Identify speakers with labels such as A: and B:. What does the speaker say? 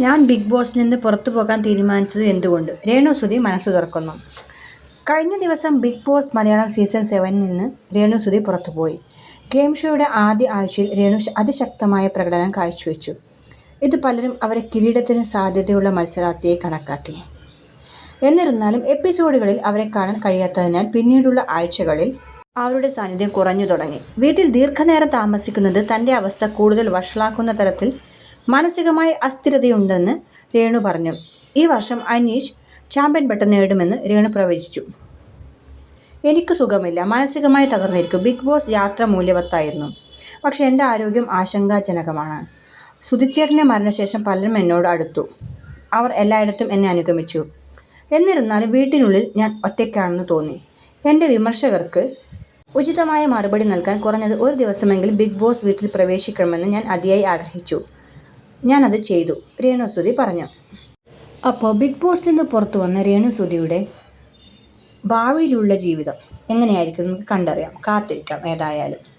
A: ഞാൻ ബിഗ് ബോസിൽ നിന്ന് പുറത്തു പോകാൻ തീരുമാനിച്ചത് എന്തുകൊണ്ട്? രേണുസുതി മനസ്സ് തുറക്കുന്നു. കഴിഞ്ഞ ദിവസം ബിഗ് ബോസ് മലയാളം സീസൺ സെവനിൽ നിന്ന് രേണുസുതി പുറത്തുപോയി ഗെയിം ഷോയുടെ ആദ്യ ആഴ്ചയിൽ രേണു അതിശക്തമായ പ്രകടനം കാഴ്ചവെച്ചു. ഇത് പലരും അവരെ കിരീടത്തിന് സാധ്യതയുള്ള മത്സരാർത്ഥിയെ കണക്കാക്കി. എന്നിരുന്നാലും എപ്പിസോഡുകളിൽ അവരെ കാണാൻ കഴിയാത്തതിനാൽ പിന്നീടുള്ള ആഴ്ചകളിൽ അവരുടെ സാന്നിധ്യം കുറഞ്ഞു തുടങ്ങി. വീട്ടിൽ ദീർഘനേരം താമസിക്കുന്നത് തന്റെ അവസ്ഥ കൂടുതൽ വഷളാക്കുന്ന തരത്തിൽ മാനസികമായ അസ്ഥിരതയുണ്ടെന്ന് രേണു പറഞ്ഞു. ഈ വർഷം അനീഷ് ചാമ്പ്യൻ ബട്ടൺ നേടുമെന്ന് രേണു പ്രവചിച്ചു. എനിക്ക് സുഖമില്ല. മാനസികമായി തകർന്നിരിക്കും. ബിഗ് ബോസ് യാത്ര മൂല്യവത്തായിരുന്നു. പക്ഷേ എന്റെ ആരോഗ്യം ആശങ്കാജനകമാണ്. സുധിച്ചേട്ടന്റെ മരണശേഷം പലരും എന്നോട് അടുത്തു. അവർ എല്ലായിടത്തും എന്നെ അനുഗമിച്ചു. എന്നിരുന്നാലും വീട്ടിനുള്ളിൽ ഞാൻ ഒറ്റയ്ക്കാണെന്ന് തോന്നി. എന്റെ വിമർശകർക്ക് ഉചിതമായ മറുപടി നൽകാൻ കുറഞ്ഞത് ഒരു ദിവസമെങ്കിലും ബിഗ് ബോസ് വീട്ടിൽ പ്രവേശിക്കണമെന്ന് ഞാൻ അതിയായി ആഗ്രഹിച്ചു. ഞാനത് ചെയ്തു രേണുസുതി പറഞ്ഞു. അപ്പോൾ ബിഗ് ബോസിൽ നിന്ന് പുറത്തു വന്ന രേണുസുതിയുടെ ഭാവിയിലുള്ള ജീവിതം എങ്ങനെയായിരിക്കും നമുക്ക് കണ്ടറിയാം. കാത്തിരിക്കാം ഏതായാലും.